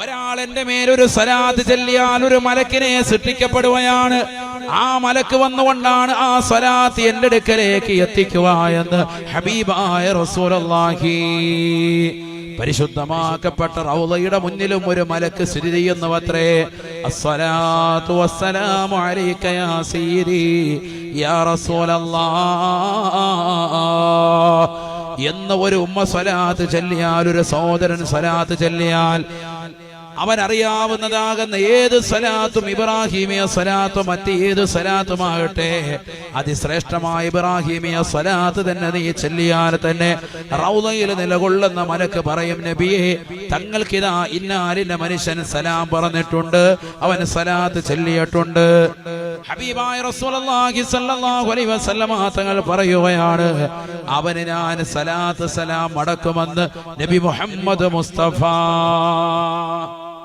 ഒരാൾ എന്റെ മേലൊരു സലാത്ത് ചെല്ലിയാൽ ഒരു മലക്കിനെ സൃഷ്ടിക്കപ്പെടുകയാണ്. ആ മലക്ക് വന്നുകൊണ്ടാണ് ആ സ്വരാത്ത് എന്റെ അടുക്കലേക്ക് എത്തിക്കുക എന്ന് ഹബീബായ റസൂലല്ലാഹി പരിശുദ്ധമാക്കപ്പെട്ട റൗളയുടെ മുന്നിലും ഒരു മലക്ക് സ്ഥിതി ചെയ്യുന്നുവത്രേ അസ്സലാത്തു വസ്സലാമു അലൈക യാ സയ്യിദി യാ റസൂലല്ലാഹ് എന്ന ഒരു ഉമ്മ സ്വലാത്ത് ചൊല്ലിയാൽ ഒരു സഹോദരൻ സ്വലാത്ത് ചൊല്ലിയാൽ അവൻ അറിയാവുന്നതാകുന്ന ഏത് സലാത്തും ഇബ്രാഹിമിയ മറ്റ് ഏത് സലാത്തുമാകട്ടെ അതിശ്രേഷ്ഠമായ ഇബ്രാഹിമിയ സലാത്ത് തന്നെ നീ ചെല്ലിയാൽ തന്നെ റൗദയിൽ നിലകൊള്ളുന്ന മലക്ക് പറയും നബിയെ തങ്ങൾക്കിതാ ഇന്നാലിന്റെ മനുഷ്യൻ സലാം പറഞ്ഞിട്ടുണ്ട്. അവൻ സലാത്ത് ചെല്ലിയിട്ടുണ്ട്. ഹബീബായ റസൂലുള്ളാഹി അലൈഹി തങ്ങൾ പറയുകയാണ് അവന് ഞാൻ സലാത്ത് സലാം അടക്കുമെന്ന് നബി മുഹമ്മദ് മുസ്തഫ.